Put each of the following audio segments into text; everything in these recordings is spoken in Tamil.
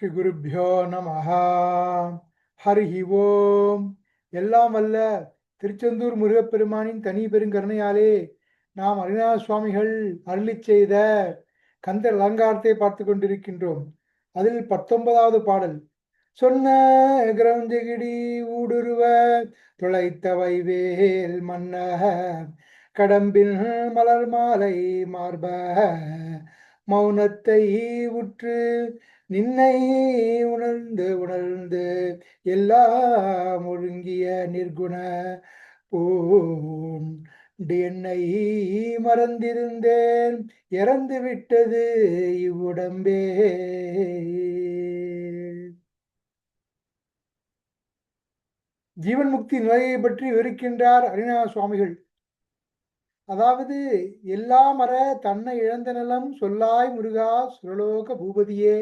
ஸ்ரீ நம நமஹ. ஹரி ஓம். எல்லாம் வல்ல திருச்செந்தூர் முருகப்பெருமானின் தனி பெருங்கருணையாலே நாம் அருணா சுவாமிகள் அருளிச் செய்த கந்த அலங்காரத்தை பார்த்து கொண்டிருக்கின்றோம். அதில் பத்தொன்பதாவது பாடல். சொன்ன கிரௌஞ்சகிடி ஊடுருவ துளைத்த வைவேல் மன்ன கடம்பில் மலர் மாலை மார்ப மௌனத்தை உற்று நின்னை உணர்ந்து உணர்ந்து எல்லாம் ஒழுங்கிய நிர்குண பூன் என்னை மறந்திருந்தேன் இறந்து விட்டது இவ்வுடம்பே. ஜீவன் முக்தி நிலையை பற்றி விவரிக்கின்றார் அரிணா சுவாமிகள் அதாவது எல்லாம் மற தன்னை இழந்த நலம் சொல்லாய் முருகா சுரலோக பூபதியே.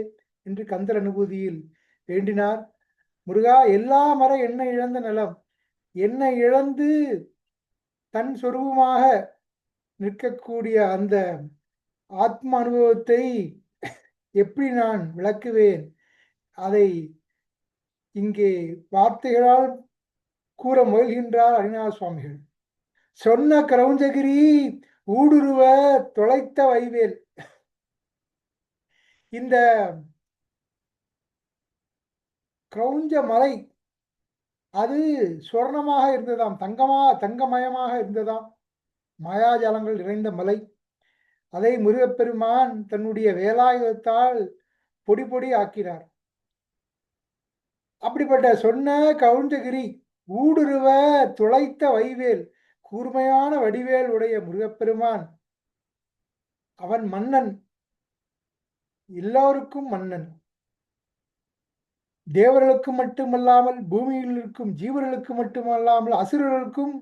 என்று கந்தர் அனுபூதியில் வேண்டினார். முருகா எல்லா மர என்ன இழந்த நலம். என்னை இழந்து தன் சொருபமாக நிற்கக்கூடிய அந்த ஆத்ம அனுபவத்தை எப்படி நான் விளக்குவேன்? அதை இங்கே வார்த்தைகளால் கூற முயல்கின்றார் அரிநாத சுவாமிகள். சொன்ன கிரௌஞ்சகிரி ஊடுருவ தொலைத்த வைவேல். இந்த கிரௌஞ்ச மலை. அது சுவர்ணமாக இருந்ததாம். தங்கமாக தங்கமயமாக இருந்ததாம். மாயாஜலங்கள் நிறைந்த மலை. அதை முருகப்பெருமான் தன்னுடைய வேலாயுதத்தால் பொடி பொடி ஆக்கினார். அப்படிப்பட்ட சொன்ன கவுண்டகிரி ஊடுருவ துளைத்த வைவேல் கூர்மையான வடிவேல் உடைய முருகப்பெருமான். அவன் மன்னன். எல்லோருக்கும் மன்னன். தேவர்களுக்கு மட்டுமல்லாமல் பூமியில் இருக்கும் ஜீவர்களுக்கு மட்டுமல்லாமல் அசுரர்களுக்கும்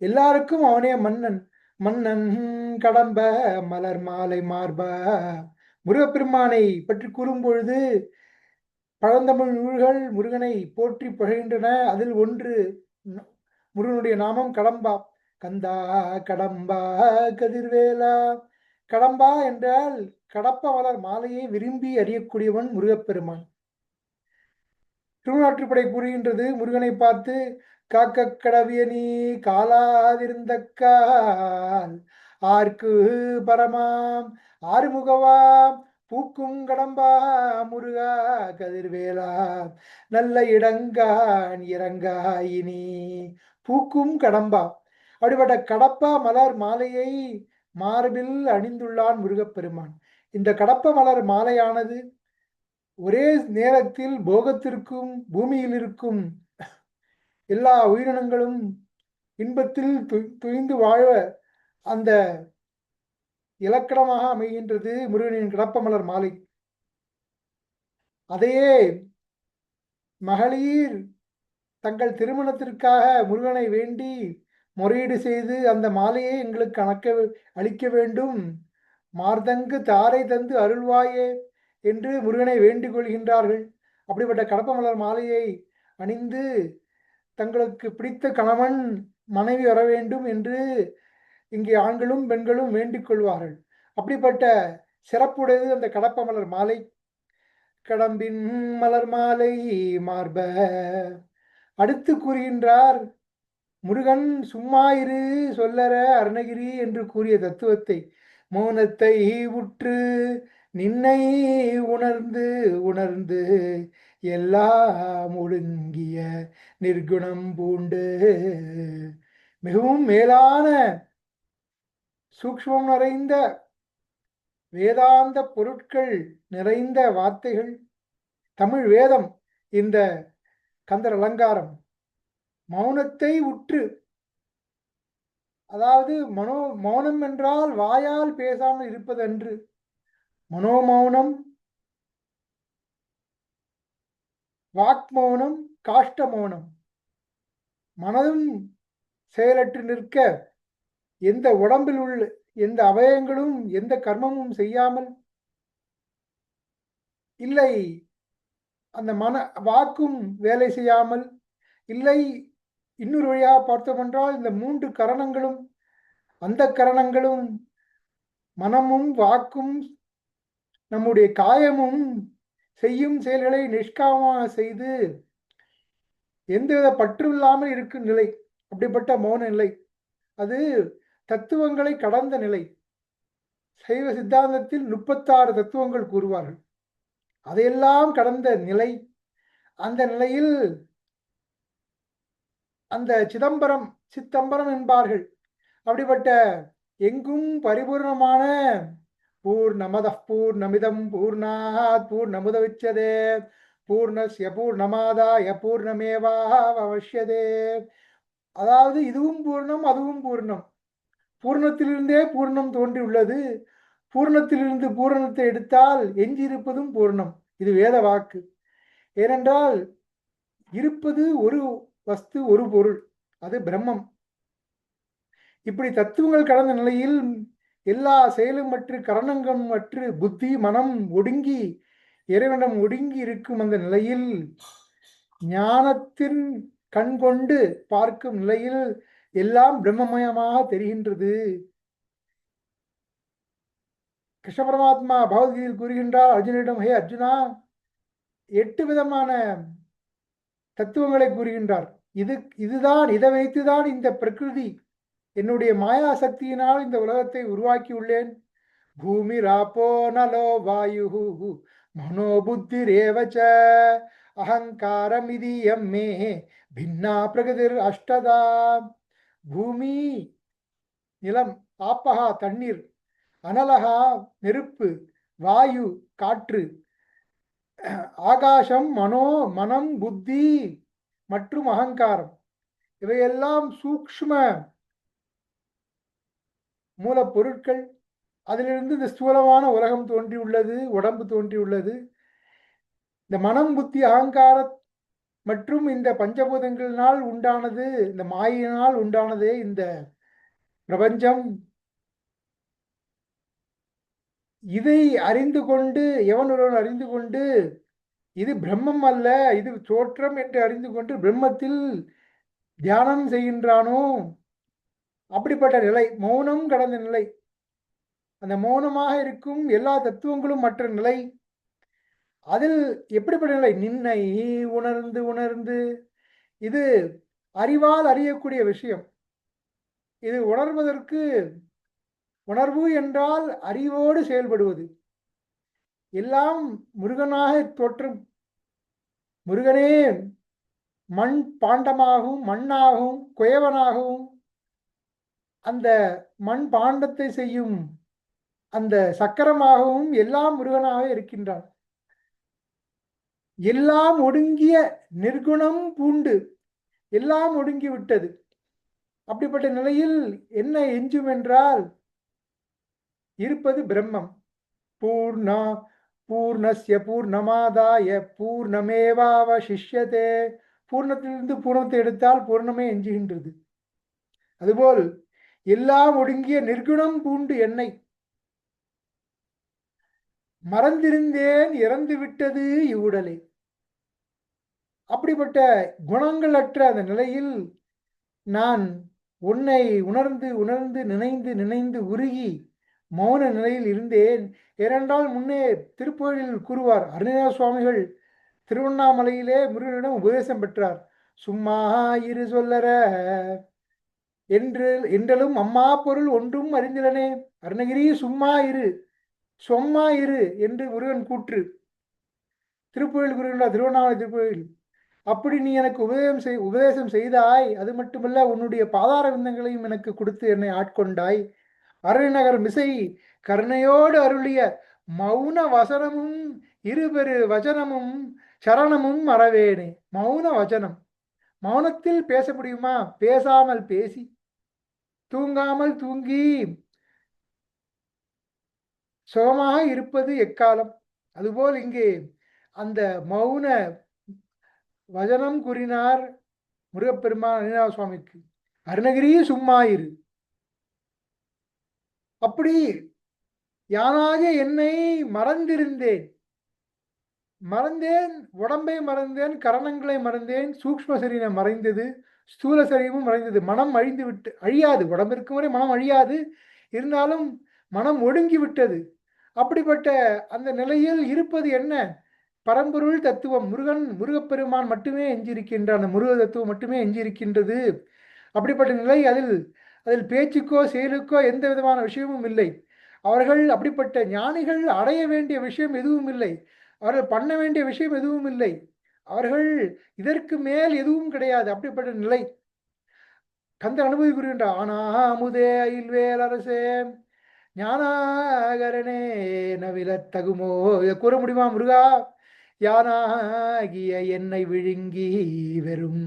எல்லாருக்கும் அவனே மன்னன். மன்னன் கடம்ப மலர் மாலை மார்ப. முருகப்பெருமானை பற்றி கூறும் பொழுது பழந்தமிழ் நூல்கள் முருகனை போற்றி புகழ்கின்றன. அதில் ஒன்று முருகனுடைய நாமம் கடம்பா. கந்தா கடம்பா கதிர்வேலா. கடம்பா என்றால் கடப்ப மலர் மாலையை விரும்பி அறியக்கூடியவன் முருகப்பெருமான். திருநாற்றுப்படை கூறுகின்றது முருகனை பார்த்து காக்க கடவிய நீ காலாதிருந்த கால் ஆர்க்கு பரமாம் ஆறுமுகவாம் பூக்கும் கடம்பா முருகா கதிர்வேலா நல்ல இடங்கான் இறங்காயினி பூக்கும் கடம்பா. அப்படிப்பட்ட கடப்பா மலர் மாலையை மார்பில் அணிந்துள்ளான் முருகப்பெருமான். இந்த கடப்ப மலர் மாலையானது ஒரே நேரத்தில் போகத்திற்கும் பூமியில் இருக்கும் எல்லா உயிரினங்களும் இன்பத்தில் துய்ந்து வாழ அந்த இலக்கணமாக அமைகின்றது முருகனின் கிடப்பமலர் மாலை. அதையே மகளிர் தங்கள் திருமணத்திற்காக முருகனை வேண்டி முறையீடு செய்து அந்த மாலையை எங்களுக்கு அணக்க அளிக்க வேண்டும். மார்தங்கு தாரை தந்து அருள்வாயே. என்று முருகனை வேண்டிக் கொள்கின்றார்கள். அப்படிப்பட்ட கடப்பமலர் மாலையை அணிந்து தங்களுக்கு பிடித்த கணவன் மனைவி வர வேண்டும் என்று இங்கே ஆண்களும் பெண்களும் வேண்டிக் கொள்வார்கள். அப்படிப்பட்ட சிறப்புடையது அந்த கடப்பமலர் மாலை. கடம்பின் மலர் மாலை மார்ப. அடுத்து கூறுகின்றார் முருகன் சும்மா இரு சொல்லற அருணகிரி என்று கூறிய தத்துவத்தை மௌனத்தை உற்று நின்னை உணர்ந்து உணர்ந்து எல்லாம் ஒழுங்கிய நிர்குணம் பூண்டு. மிகவும் மேலான சூக்மம் நிறைந்த வேதாந்த பொருட்கள் நிறைந்த வார்த்தைகள் தமிழ் வேதம் இந்த கந்தர் அலங்காரம். மௌனத்தை உற்று அதாவது மனோ மௌனம் என்றால் வாயால் பேசாமல் இருப்பதன்று. மனோமௌனம் வாக்மௌனம் காஷ்ட மௌனம் மனதும் செயலற்று நிற்க எந்த உடம்பில் உள்ள எந்த அவயங்களும் எந்த கர்மமும் செய்யாமல் இல்லை. அந்த மன வாக்கும் வேலை செய்யாமல் இல்லை. இன்னொரு வழியாக பார்த்தோம் என்றால் இந்த மூன்று கரணங்களும் அந்த கரணங்களும் மனமும் வாக்கும் நம்முடைய காயமும் செய்யும் செயல்களை நிஷ்காமமாக செய்து எந்தவித பற்று இல்லாமல் இருக்கும் நிலை அப்படிப்பட்ட மௌன நிலை. அது தத்துவங்களை கடந்த நிலை. சைவ சித்தாந்தத்தில் முப்பத்தாறு தத்துவங்கள் கூறுவார்கள். அதையெல்லாம் கடந்த நிலை. அந்த நிலையில் அந்த சிதம்பரம் சித்தம்பரம் என்பார்கள். அப்படிப்பட்ட எங்கும் பரிபூர்ணமான பூர்ணமத பூர்ணமிதம் பூர்ணாத் பூர்ணமுதவிச்சதே. பூர்ணஸ்ய பூர்ணமாதாய பூர்ணமேவாவசியதே அதாவது இதுவும் பூர்ணம் அதுவும் பூர்ணம். பூர்ணத்திலிருந்தே பூர்ணம் தோன்றியுள்ளது. பூர்ணத்திலிருந்து பூரணத்தை எடுத்தால் எஞ்சியிருப்பதும் பூர்ணம். இது வேத வாக்கு. ஏனென்றால் இருப்பது ஒரு வஸ்து ஒரு பொருள். அது பிரம்மம். இப்படி தத்துவங்கள் கடந்த நிலையில் எல்லா செயலும் மற்ற கரணங்கம் மற்ற புத்தி மனம் ஒடுங்கி இறைவனம் ஒடுங்கி இருக்கும் அந்த நிலையில் ஞானத்தின் கண் கொண்டு பார்க்கும் நிலையில் எல்லாம் பிரம்மமயமாக தெரிகின்றது. கிருஷ்ண பரமாத்மா பகவத்கீதையில் கூறுகின்றார் அர்ஜுனிடம் ஹே அர்ஜுனா எட்டு விதமான தத்துவங்களை கூறுகின்றார். இது இதுதான் இதை வைத்துதான் இந்த பிரகிருதி என்னுடைய மாயா சக்தியினால் இந்த உலகத்தை உருவாக்கி உள்ளேன் பூமி ராப்போ நலோ வாயு மனோபுத்தி ரேவச்ச. அகங்காரமிதி எம்மே. பின்னா பிரகதிர் அஷ்டதா. பூமி நிலம் ஆப்பகா தண்ணீர் அனலகா நெருப்பு வாயு காற்று ஆகாசம் மனோ மனம் புத்தி மற்றும் அகங்காரம். இவையெல்லாம் சூக்ஷ்ம மூலப்பொருட்கள் அதிலிருந்து இந்த ஸ்தூலமான உலகம் தோன்றியுள்ளது உடம்பு தோன்றியுள்ளது. இந்த மனம் புத்தி அகங்கார மற்றும் இந்த பஞ்சபூதங்களினால் உண்டானது இந்த மாயினால் உண்டானதே இந்த பிரபஞ்சம். இதை அறிந்து கொண்டு எவன் ஒருவன் அறிந்து கொண்டு இது பிரம்மம் அல்ல இது தோற்றம் என்று அறிந்து கொண்டு பிரம்மத்தில் தியானம் செய்கின்றானோ? அப்படிப்பட்ட நிலை மௌனம் கடந்த நிலை. அந்த மௌனமாக இருக்கும் எல்லா தத்துவங்களும் மற்ற நிலை. அதில் எப்படிப்பட்ட நிலை? நின்னை உணர்ந்து உணர்ந்து. இது அறிவால் அறியக்கூடிய விஷயம். இது உணர்வதற்கு உணர்வு என்றால் அறிவோடு செயல்படுவது. எல்லாம் முருகனாக தோற்றும். முருகனே மண் பாண்டமாகவும் மண்ணாகவும் குயவனாகவும் அந்த மண் பாண்டத்தை செய்யும் அந்த சக்கரமாகவும் எல்லாம் முருகனாக இருக்கின்றான். எல்லாம் ஒடுங்கிய நிர்குணம் பூண்டு. எல்லாம் ஒடுங்கி விட்டது. அப்படிப்பட்ட நிலையில் என்ன எஞ்சும் என்றால் இருப்பது பிரம்மம். பூர்ணா பூர்ணஸ்ய பூர்ணமாதாய பூர்ணமேவாவசிஷ்யதே. பூர்ணத்திலிருந்து பூர்ணத்தை எடுத்தால் பூர்ணமே எஞ்சுகின்றது. அதுபோல் எல்லாம் ஒடுங்கிய நிர்குணம் பூண்டு என்னை. மறந்திருந்தேன் இறந்து விட்டது இவ்வுடலே. அப்படிப்பட்ட குணங்களற்ற அந்த நிலையில் நான் உன்னை உணர்ந்து உணர்ந்து நினைந்து நினைந்து உருகி மௌன நிலையில் இருந்தேன். ஏனென்றால் முன்னே திருப்போயிலில் கூறுவார் அருணா சுவாமிகள் திருவண்ணாமலையிலே முருகனிடம் உபதேசம் பெற்றார். சும்மா இரு சொல்லற. என்று என்றலும் அம்மா பொருள் ஒன்றும் அறிந்திலனே. அருணகிரி சும்மா இரு. சொம்மா இரு என்று முருகன் கூற்று. திருப்புயில் கூறுகின்றார் திருவண்ணாமலை திருப்போயில் அப்படி நீ எனக்கு உபதேசம் செய் உபதேசம் செய்தாய். அது மட்டுமல்ல உன்னுடைய பாதார விந்தங்களையும் எனக்கு கொடுத்து என்னை ஆட்கொண்டாய். அருள்நகர் மிசை கருணையோடு அருளிய மௌன வசனமும் இருபெரு வச்சனமும் சரணமும் மறவேனே மௌன வச்சனம் மௌனத்தில் பேச முடியுமா? பேசாமல் பேசி தூங்காமல் தூங்கி சுகமாக இருப்பது எக்காலம்? அதுபோல் இங்கே அந்த மௌன வசனம் கூறினார் முருகப்பெருமான் அனிநாத சுவாமிக்கு அருணகிரி சும்மாயிரு அப்படி யானாக என்னை மறந்திருந்தேன். மறந்தேன் உடம்பை மறந்தேன் கரணங்களை மறந்தேன் சூக்ம சரீரம் மறைந்தது. ஸ்தூல சரீரமும் அழிந்தது மனம் அழிந்து விட்டு அழியாது. உடம்பு இருக்கும் வரை மனம் அழியாது. இருந்தாலும் மனம் ஒடுங்கி விட்டது. அப்படிப்பட்ட அந்த நிலையில் இருப்பது என்ன? பரம்பொருள் தத்துவம். முருகன் முருகப்பெருமான் மட்டுமே எஞ்சியிருக்கின்ற அந்த முருக தத்துவம் மட்டுமே எஞ்சியிருக்கின்றது. அப்படிப்பட்ட நிலை அதில் அதில் பேச்சுக்கோ செயலுக்கோ எந்த விதமான விஷயமும் இல்லை. அவர்கள் அப்படிப்பட்ட ஞானிகள் அடைய வேண்டிய விஷயம் எதுவும் இல்லை. அவர்கள் பண்ண வேண்டிய விஷயம் எதுவும் இல்லை. அவர்கள் இதற்கு மேல் எதுவும் கிடையாது அப்படிப்பட்ட நிலை. கந்த அனுபவி கூறுகின்ற ஆனா அமுதே அயில்வேல் அரசே ஞானாகரனே நவில தகுமோ? இதை கூற முடியுமா முருகா? யானாகிய என்னை விழுங்கி வெறும்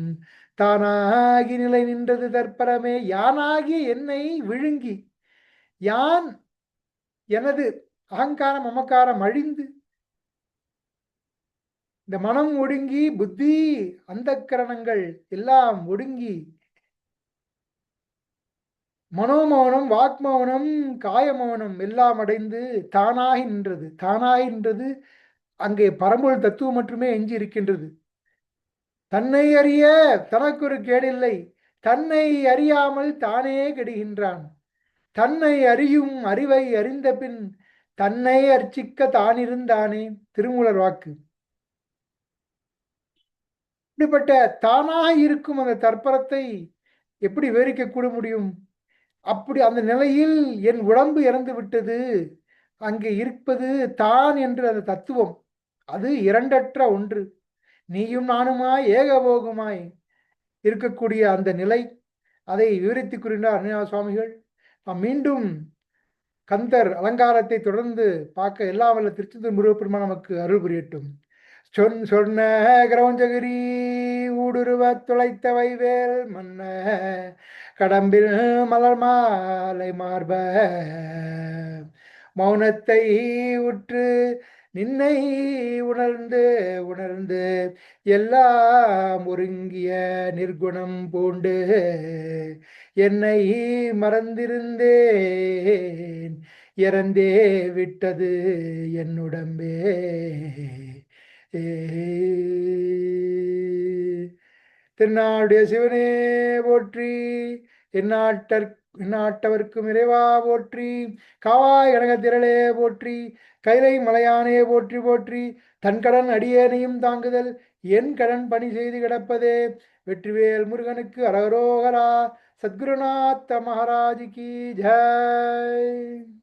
தானாகி நிலை நின்றது தற்பரமே யானாகிய என்னை விழுங்கி யான் எனது அகங்காரம் மமக்காரம் அழிந்து இந்த மனம் ஒடுங்கி புத்தி அந்த கரணங்கள் எல்லாம் ஒடுங்கி மனோமௌனம் வாக்மௌனம் காயமௌனம் எல்லாம் அடைந்து தானாகி நின்றது. தானாகி நின்றது அங்கே பரம்பொருள் தத்துவம் மட்டுமே எஞ்சி இருக்கின்றது. தன்னை அறிய தனக்கு ஒரு கேடில்லை. தன்னை அறியாமல் தானே கெடுகின்றான். தன்னை அறியும் அறிவை அறிந்த பின் தன்னை அர்ச்சிக்க தானிருந்தானே? திருமூலர் வாக்கு. இப்படிப்பட்ட தானாக இருக்கும் அந்த தற்பரத்தை எப்படி விவரிக்க கூட முடியும்? அப்படி அந்த நிலையில் என் உடம்பு இறந்து விட்டது. அங்கே இருப்பது தான் என்று அந்த தத்துவம். அது இரண்டற்ற ஒன்று. நீயும் நானுமாய் ஏகபோகமாய் இருக்கக்கூடிய அந்த நிலை. அதை விவரித்து கூறினார் அருணா சுவாமிகள். நாம் மீண்டும் கந்தர் அலங்காரத்தை தொடர்ந்து பார்க்க எல்லா வல்ல திருச்செந்தூர் முருகப்பெருமா நமக்கு அருள் புரியட்டும். சொன் சொன்ன கிரௌஞ்சகிரி ஊடுருவ துளைத்த வைவேல் மன்ன கடம்பில் மலர் மாலை மார்ப. மௌனத்தை உற்று நின்னை உணர்ந்து உணர்ந்து எல்லாம் ஒருங்கிய நிர்குணம் பூண்டு. என்னை மறந்திருந்தேன் இறந்தே விட்டது என்னுடம்பே. திருநாளுடைய சிவனே போற்றி எந்நாட்டர் எந்நாட்டவர்க்கும் இறைவா போற்றி காவாய் கனக திரளே போற்றி கைலை மலையானே போற்றி போற்றி தன் கடன் அடியேனையும் தாங்குதல் என் கடன் பணி செய்து கிடப்பதே வெற்றிவேல் முருகனுக்கு அரகரோகரா சத்குருநாத்த மகாராஜ் கி ஜெய்.